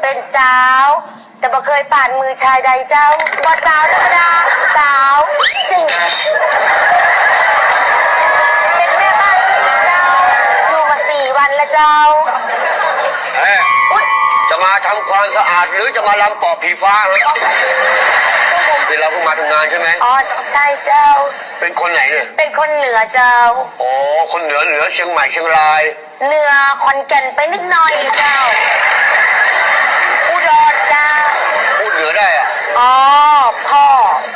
เจ้าเป็นสาว แต่บ่เคยผ่านมือชายใดเจ้าบ่สาวธรรมดาสาวสิ่งเป็นแม่บ้านที่ดีเจ้า อยู่มาสี่วันแล้วเจ้า เอ๊ะอุ๊ยจะมาทำความสะอาดหรือจะมาลำปอบผีฟ้าฮะนี่เราเพิ่งมาทำงานใช่ไหม อ๋อใช่เจ้า เป็นคนไหนเนี่ยเป็นคนเหนือเจ้า อ๋อ คนเหนือเหนือเชียงใหม่เชียงราย เหนือขอนแก่นไปนิดหน่อยเจ้า อุดรเจ้า พูดเหนือได้ อะอ๋อพ่อ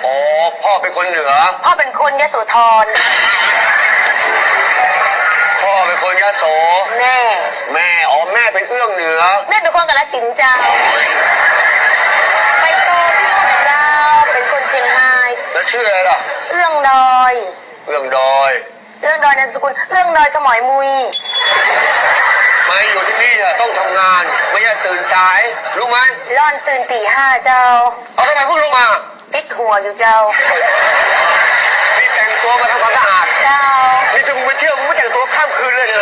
อ๋อพ่อเป็นคนเหนือ พ่อเป็นคนยโสธรพ่อเป็นคนยะโส แม่แม่อ๋อแม่เป็นเอื้องเหนือ แม่เป็นคนกาฬสินธุ์เจ้าไปโตที่นู่นนะเจ้าเป็นคนเชียงรายแล้วชื่ออะไรล่ะ เอื้องดอย เอื้องดอย เอื้องดอยนามสกุลเอื้องดอยขมอยมุย มาอยู่ที่นี่เนี่ยต้องทำงาน ไม่ใช่ตื่นสาย รู้ไหมร่อนตื่นตีห้าเจ้า เอาทำไมเพิ่งลงมา ติดหัวอยู่เจ้า นี่แต่งตัวมาทำความสะอาด เจ้านี่จะมึงไปเที่ยวมึงไม่แต่งตัวข้ามคืนเลยนะ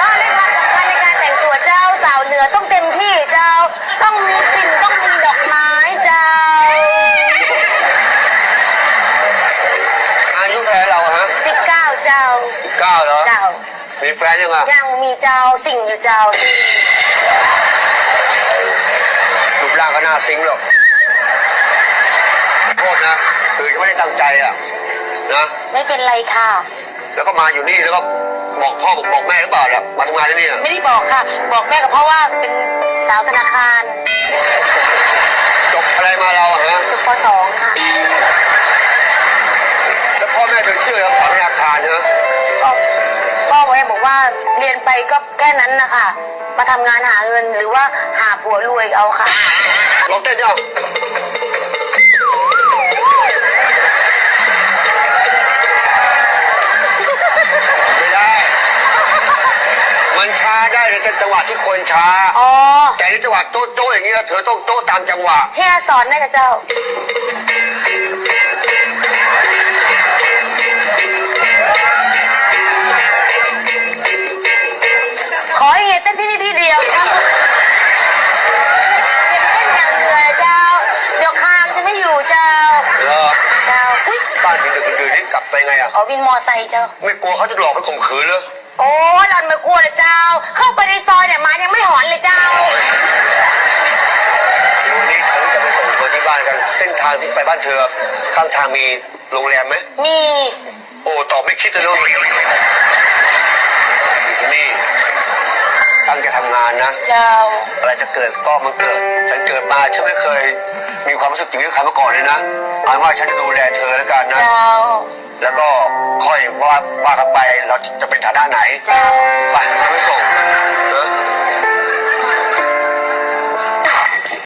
ก็ในความสำคัญในการแต่งตัวเจ้าสาวเหนือต้องเต็มที่เจ้า ต้องมีปิ่นต้องมีดอกไม้เจ้า อายุเท่าไหร่เราฮะสิบเก้าเจ้า เก้าเหรอ เจ้า มีแฟนยังอะยังมีเจ้าสิ่งอยู่เจ้ารูปร่างก็น่าซิงหรอกโทษนะคือไม่ได้ตั้งใจอะนะไม่เป็นไรค่ะ แล้วก็มาอยู่นี่แล้วก็บอกพ่อบอกบอกแม่หรือเปล่าล่ะมาทำงานที่นี่อะไม่ได้บอกค่ะ บอกแม่กับพ่อว่าเป็นสาวธนาคาร จบอะไรมาเราอะฮะจบปสองค่ะ บอกว่าเรียนไปก็แค่นั้นนะคะมาทำงานหาเงินหรือว่าหาผัวรวยเอาค่ะ ลองเต้นจ้าไม่ได้ มันช้าได้ในจังหวะที่ควรช้า อ๋อแต่ในจังหวะโต๊ะโต๊ะอย่างเงี้ยเธอต้องโต๊ะตามจังหวะ เฮียสอนได้กับเจ้า บ้านดึกดึกดื่นๆนี่กลับไปไงอะ อ๋อวินมอไซค์เจ้า ไม่กลัวเขาจะหลอกไปข่มขืนเลยโอ้ยหลอนไม่กลัวเลยเจ้า เข้าไปในซอยเนี่ยหมายังไม่หอนเลยเจ้า วันนี้ฉันจะไปส่งเธอที่บ้านกัน เส้นทางที่ไปบ้านเธอ ข้างทางมีโรงแรมไหมมี โอ้ตอบไม่คิดเลยลูกอยู่ที่นี่ ตั้งใจทำงานนะเจ้าอะไรจะเกิดก็มันเกิด ฉันเกิดมาฉันไม่เคย มีความรู้สึกอย่างนี้กับใครมาก่อนเลยนะเอาเป็นว่าฉันจะดูแลเธอแล้วกันนะเจ้าแล้วก็ค่อยว่าว่ากันไปเราจะเป็นฐานะไหนเจ้าไปเราไปส่ง